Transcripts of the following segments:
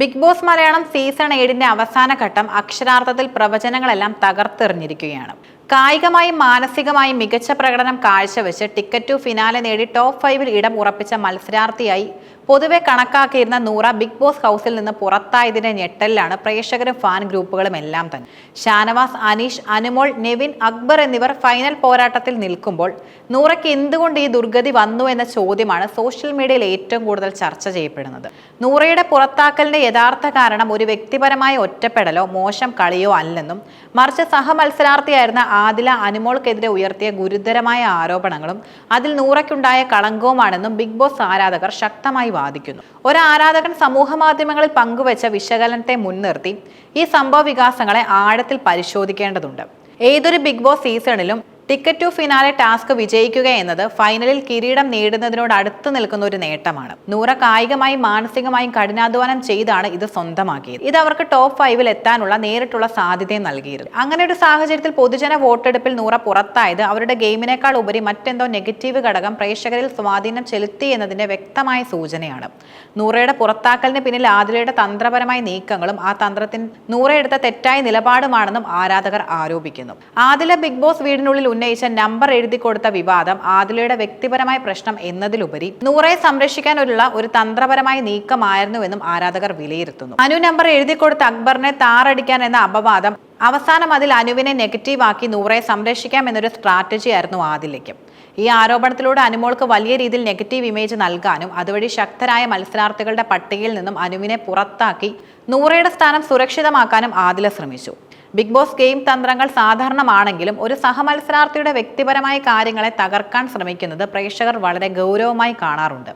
Big Boss Malayalam season ഏഴിന്റെ അവസാന ഘട്ടം അക്ഷരാർത്ഥത്തിൽ പ്രവചനങ്ങളെല്ലാം തകർത്തെറിഞ്ഞിരിക്കുകയാണ്. കായികമായും മാനസികമായും മികച്ച പ്രകടനം കാഴ്ചവെച്ച് ടിക്കറ്റ് ടു ഫിനാലെ നേടി ടോപ്പ് ഫൈവിൽ ഇടം ഉറപ്പിച്ച മത്സരാർത്ഥിയായി പൊതുവെ കണക്കാക്കിയിരുന്ന നൂറ ബിഗ് ബോസ് ഹൗസിൽ നിന്ന് പുറത്തായതിന്റെ ഞെട്ടലിലാണ് പ്രേക്ഷകരും ഫാൻ ഗ്രൂപ്പുകളും എല്ലാം തന്നെ. ഷാനവാസ് അനീഷ് അനുമോൾ നെവിൻ അക്ബർ എന്നിവർ ഫൈനൽ പോരാട്ടത്തിൽ നിൽക്കുമ്പോൾ നൂറയ്ക്ക് എന്തുകൊണ്ട് ഈ ദുർഗതി വന്നു എന്ന ചോദ്യമാണ് സോഷ്യൽ മീഡിയയിൽ ഏറ്റവും കൂടുതൽ ചർച്ച ചെയ്യപ്പെടുന്നത്. നൂറയുടെ പുറത്താക്കലിന്റെ യഥാർത്ഥ കാരണം ഒരു വ്യക്തിപരമായ ഒറ്റപ്പെടലോ മോശം കളിയോ അല്ലെന്നും മറിച്ച് സഹമത്സരാർത്ഥിയായിരുന്ന ആദില അനുമോൾക്കെതിരെ ഉയർത്തിയ ഗുരുതരമായ ആരോപണങ്ങളും അതിൽ നൂറയ്ക്കുണ്ടായ കളങ്കവുമാണെന്നും ബിഗ് ബോസ് ആരാധകർ ശക്തമായി വാദിക്കുന്നു. ഒരു ആരാധകൻ സമൂഹ മാധ്യമങ്ങളിൽ പങ്കുവച്ച വിശകലനത്തെ മുൻനിർത്തി ഈ സംഭവ വികാസങ്ങളെ ആഴത്തിൽ പരിശോധിക്കേണ്ടതുണ്ട്. ഏതൊരു ബിഗ് ബോസ് സീസണിലും ടിക്കറ്റ് ടു ഫിനാലെ ടാസ്ക് വിജയിക്കുക എന്നത് ഫൈനലിൽ കിരീടം നേടുന്നതിനോട് അടുത്ത് നിൽക്കുന്ന ഒരു നേട്ടമാണ്. നൂറ കായികമായും മാനസികമായും കഠിനാധ്വാനം ചെയ്താണ് ഇത് സ്വന്തമാക്കിയത്. ഇത് അവർക്ക് ടോപ്പ് ഫൈവിൽ എത്താനുള്ള നേരിട്ടുള്ള സാധ്യതയും നൽകിയിരുന്നു. അങ്ങനെ ഒരു സാഹചര്യത്തിൽ പൊതുജന വോട്ടെടുപ്പിൽ നൂറ പുറത്തായത് അവരുടെ ഗെയിമിനേക്കാൾ ഉപരി മറ്റെന്തോ നെഗറ്റീവ് ഘടകം പ്രേക്ഷകരിൽ സ്വാധീനം ചെലുത്തി എന്നതിന്റെ വ്യക്തമായ സൂചനയാണ്. നൂറയുടെ പുറത്താക്കലിന് പിന്നിൽ ആദിലയുടെ തന്ത്രപരമായ നീക്കങ്ങളും ആ തന്ത്രത്തിന് നൂറ എടുത്ത തെറ്റായ നിലപാടുമാണെന്നും ആരാധകർ ആരോപിക്കുന്നു. ആദില ബിഗ് ബോസ് വീടിനുള്ളിൽ ഉന്നയിച്ച നമ്പർ എഴുതി കൊടുത്ത വിവാദം ആദിലയുടെ വ്യക്തിപരമായ പ്രശ്നം എന്നതിലുപരി നൂറെ സംരക്ഷിക്കാനുള്ള ഒരു തന്ത്രപരമായ നീക്കമായിരുന്നുവെന്നും ആരാധകർ വിലയിരുത്തുന്നു. അനു നമ്പർ എഴുതി കൊടുത്ത അക്ബറിനെ താറടിക്കാൻ എന്ന അപവാദം അവസാനം അതിൽ അനുവിനെ നെഗറ്റീവാക്കി നൂറെ സംരക്ഷിക്കാം എന്നൊരു സ്ട്രാറ്റജി ആയിരുന്നു ആദിലയ്ക്കും. ഈ ആരോപണത്തിലൂടെ അനുമോൾക്ക് വലിയ രീതിയിൽ നെഗറ്റീവ് ഇമേജ് നൽകാനും അതുവഴി ശക്തരായ മത്സരാർത്ഥികളുടെ പട്ടികയിൽ നിന്നും അനുവിനെ പുറത്താക്കി നൂറയുടെ സ്ഥാനം സുരക്ഷിതമാക്കാനും ആദില ശ്രമിച്ചു. ബിഗ് ബോസ് ഗെയിം തന്ത്രങ്ങൾ സാധാരണമാണെങ്കിലും ഒരു സഹമത്സരാർത്ഥിയുടെ വ്യക്തിപരമായ കാര്യങ്ങളെ തകർക്കാൻ ശ്രമിക്കുന്നത് പ്രേക്ഷകർ വളരെ ഗൗരവമായി കാണാറുണ്ട്.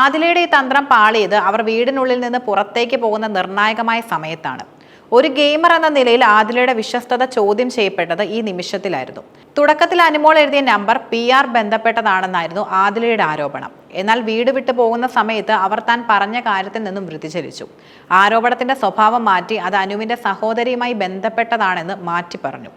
ആദിലയുടെ ഈ തന്ത്രം പാളിയത് അവർ വീടിനുള്ളിൽ നിന്ന് പുറത്തേക്ക് പോകുന്ന നിർണായകമായ സമയത്താണ്. ഒരു ഗെയിമർ എന്ന നിലയിൽ ആദിലയുടെ വിശ്വസ്തത ചോദ്യം ചെയ്യപ്പെട്ടത് ഈ നിമിഷത്തിലായിരുന്നു. തുടക്കത്തിൽ അനുമോൾ എഴുതിയ നമ്പർ പി ആർ ബന്ധപ്പെട്ടതാണെന്നായിരുന്നു ആദിലയുടെ ആരോപണം. എന്നാൽ വീട് വിട്ടു പോകുന്ന സമയത്ത് അവർ താൻ പറഞ്ഞ കാര്യത്തിൽ നിന്നും വൃതിചലിച്ചു ആരോപണത്തിന്റെ സ്വഭാവം മാറ്റി അത് അനുവിന്റെ സഹോദരിയുമായി ബന്ധപ്പെട്ടതാണെന്ന് മാറ്റി പറഞ്ഞു.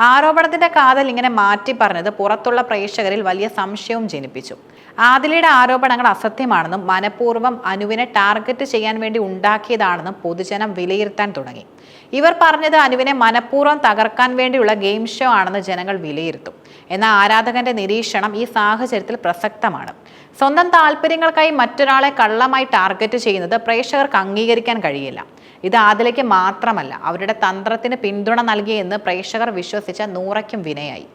ആരോപണത്തിന്റെ കാതൽ ഇങ്ങനെ മാറ്റി പറഞ്ഞത് പുറത്തുള്ള പ്രേക്ഷകരിൽ വലിയ സംശയവും ജനിപ്പിച്ചു. ആദിലയുടെ ആരോപണങ്ങൾ അസത്യമാണെന്നും മനഃപൂർവം അനുവിനെ ടാർഗറ്റ് ചെയ്യാൻ വേണ്ടി ഉണ്ടാക്കിയതാണെന്നും പൊതുജനം വിലയിരുത്താൻ തുടങ്ങി. ഇവർ പറഞ്ഞത് അനുവിനെ മനഃപൂർവം തകർക്കാൻ വേണ്ടിയുള്ള ഗെയിം ഷോ ആണെന്ന് ജനങ്ങൾ വിലയിരുത്തും. എന്നാൽ ആരാധകന്റെ നിരീക്ഷണം ഈ സാഹചര്യത്തിൽ പ്രസക്തമാണ്. സ്വന്തം താല്പര്യങ്ങൾക്കായി മറ്റൊരാളെ കള്ളമായി ടാർഗറ്റ് ചെയ്യുന്നത് പ്രേക്ഷകർക്ക് അംഗീകരിക്കാൻ കഴിയില്ല. ഇത് ആദിലയ്ക്ക് മാത്രമല്ല അവരുടെ തന്ത്രത്തിന് പിന്തുണ നൽകിയെന്ന് പ്രേക്ഷകർ വിശ്വസിച്ച നൂറയ്ക്കും വിനയായി.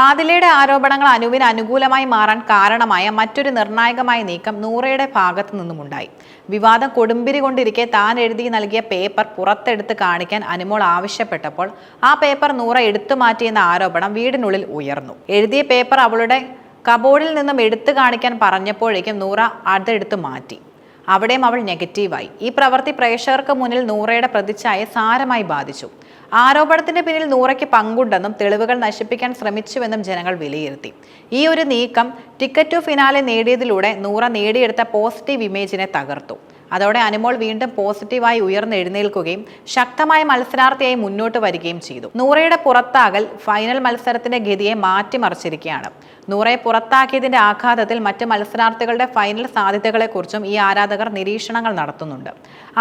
ആദിലയുടെ ആരോപണങ്ങൾ അനുവിന് അനുകൂലമായി മാറാൻ കാരണമായ മറ്റൊരു നിർണായകമായ നീക്കം നൂറയുടെ ഭാഗത്തു നിന്നുമുണ്ടായി. വിവാദം കൊടുമ്പിരി കൊണ്ടിരിക്കെ താൻ എഴുതി നൽകിയ പേപ്പർ പുറത്തെടുത്ത് കാണിക്കാൻ അനുമോൾ ആവശ്യപ്പെട്ടപ്പോൾ ആ പേപ്പർ നൂറ എടുത്തു മാറ്റിയെന്ന ആരോപണം വീടിനുള്ളിൽ ഉയർന്നു. എഴുതിയ പേപ്പർ അവളുടെ കബോർഡിൽ നിന്നും എടുത്തു കാണിക്കാൻ പറഞ്ഞപ്പോഴേക്കും നൂറ അതെടുത്ത് മാറ്റി. അവിടെയും അവൾ നെഗറ്റീവായി. ഈ പ്രവൃത്തി പ്രേക്ഷകർക്ക് മുന്നിൽ നൂറയുടെ പ്രതിച്ഛായ സാരമായി ബാധിച്ചു. ആരോപണത്തിന്റെ പിന്നിൽ നൂറയ്ക്ക് പങ്കുണ്ടെന്നും തെളിവുകൾ നശിപ്പിക്കാൻ ശ്രമിച്ചുവെന്നും ജനങ്ങൾ വിലയിരുത്തി. ഈ ഒരു നീക്കം ടിക്കറ്റ് ടു ഫിനാലെ നേടിയതിലൂടെ നൂറ നേടിയെടുത്ത പോസിറ്റീവ് ഇമേജിനെ തകർത്തു. അതോടെ അനുമോൾ വീണ്ടും പോസിറ്റീവായി ഉയർന്നെഴുന്നേൽക്കുകയും ശക്തമായ മത്സരാർത്ഥിയായി മുന്നോട്ട് വരികയും ചെയ്തു. നൂറയുടെ പുറത്താകൽ ഫൈനൽ മത്സരത്തിന്റെ ഗതിയെ മാറ്റിമറിച്ചിരിക്കുകയാണ്. നൂറയെ പുറത്താക്കിയതിന്റെ ആഘാതത്തിൽ മറ്റ് മത്സരാർത്ഥികളുടെ ഫൈനൽ സാധ്യതകളെക്കുറിച്ചും ഈ ആരാധകർ നിരീക്ഷണങ്ങൾ നടത്തുന്നുണ്ട്.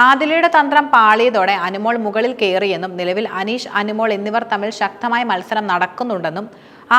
ആദിലയുടെ തന്ത്രം പാളിയതോടെ അനുമോൾ മുകളിൽ കയറിയെന്നും നിലവിൽ അനീഷ് അനുമോൾ എന്നിവർ തമ്മിൽ ശക്തമായ മത്സരം നടക്കുന്നുണ്ടെന്നും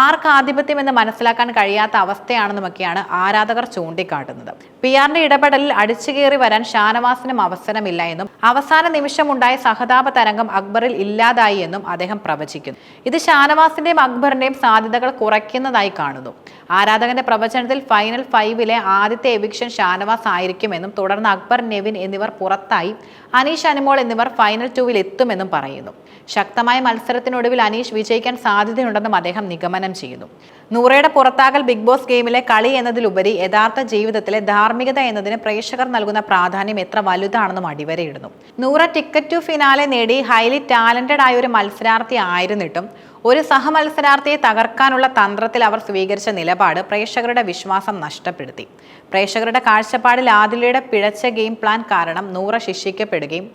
ആർക്ക് ആധിപത്യം എന്ന് മനസ്സിലാക്കാൻ കഴിയാത്ത അവസ്ഥയാണെന്നുമൊക്കെയാണ് ആരാധകർ ചൂണ്ടിക്കാട്ടുന്നത്. പി ആറിന്റെ ഇടപെടലിൽ അടിച്ചുകയറി വരാൻ ഷാനവാസിനും അവസരമില്ല എന്നും അവസാന നിമിഷമുണ്ടായ സഹതാപ തരംഗം അക്ബറിൽ ഇല്ലാതായി എന്നും അദ്ദേഹം പ്രവചിക്കുന്നു. ഇത് ഷാനവാസിന്റെയും അക്ബറിന്റെയും സാധ്യതകൾ കുറയ്ക്കുന്നതായി കാണുന്നു. ആരാധകന്റെ പ്രവചനത്തിൽ ഫൈനൽ ഫൈവിലെ ആദ്യത്തെ എവിക്ഷൻ ഷാനവാസ് ആയിരിക്കുമെന്നും തുടർന്ന് അക്ബർ നെവിൻ എന്നിവർ പുറത്തായി അനീഷ് അനുമോൾ എന്നിവർ ഫൈനൽ ടൂവിൽ എത്തുമെന്നും പറയുന്നു. ശക്തമായ മത്സരത്തിനൊടുവിൽ അനീഷ് വിജയിക്കാൻ സാധ്യതയുണ്ടെന്നും അദ്ദേഹം നിഗമനം ചെയ്യുന്നു. നൂറയുടെ പുറത്താകൽ ബിഗ് ബോസ് ഗെയിമിലെ കളി എന്നതിലുപരി യഥാർത്ഥ ജീവിതത്തിലെ ധാർമ്മികത എന്നതിന് പ്രേക്ഷകർ നൽകുന്ന പ്രാധാന്യം എത്ര വലുതാണെന്നും അടിവരയിടുന്നു. നൂറ ടിക്കറ്റ് ടു ഫിനാലെ നേടി ഹൈലി ടാലന്റഡ് ആയ ഒരു മത്സരാർത്ഥി ആയിരുന്നിട്ടും ഒരു സഹമത്സരാർത്ഥിയെ തകർക്കാനുള്ള തന്ത്രത്തിൽ അവർ സ്വീകരിച്ച നിലപാട് പ്രേക്ഷകരുടെ വിശ്വാസം നഷ്ടപ്പെടുത്തി. പ്രേക്ഷകരുടെ കാഴ്ചപ്പാടിൽ ആദിലയുടെ പിഴച്ച ഗെയിം പ്ലാൻ കാരണം നൂറ ശിക്ഷിക്കപ്പെടുകയും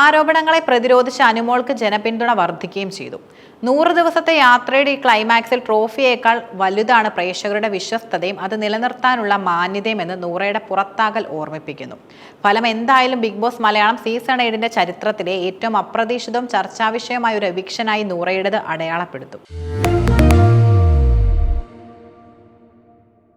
ആരോപണങ്ങളെ പ്രതിരോധിച്ച അനുമോൾക്ക് ജനപിന്തുണ വർദ്ധിക്കുകയും ചെയ്തു. നൂറ് ദിവസത്തെ യാത്രയുടെ ഈ ക്ലൈമാക്സിൽ ട്രോഫിയേക്കാൾ വലുതാണ് പ്രേക്ഷകരുടെ വിശ്വസ്തതയും അത് നിലനിർത്താനുള്ള മാന്യതയും എന്ന് നൂറയുടെ പുറത്താകൽ ഓർമ്മിപ്പിക്കുന്നു. ഫലം എന്തായാലും ബിഗ് ബോസ് മലയാളം സീസൺ ഏഴിന്റെ ചരിത്രത്തിലെ ഏറ്റവും അപ്രതീക്ഷിതവും ചർച്ചാവിഷയമായ ഒരു എവിക്ഷനായി നൂറയുടേത് അടയാളപ്പെടുത്തും.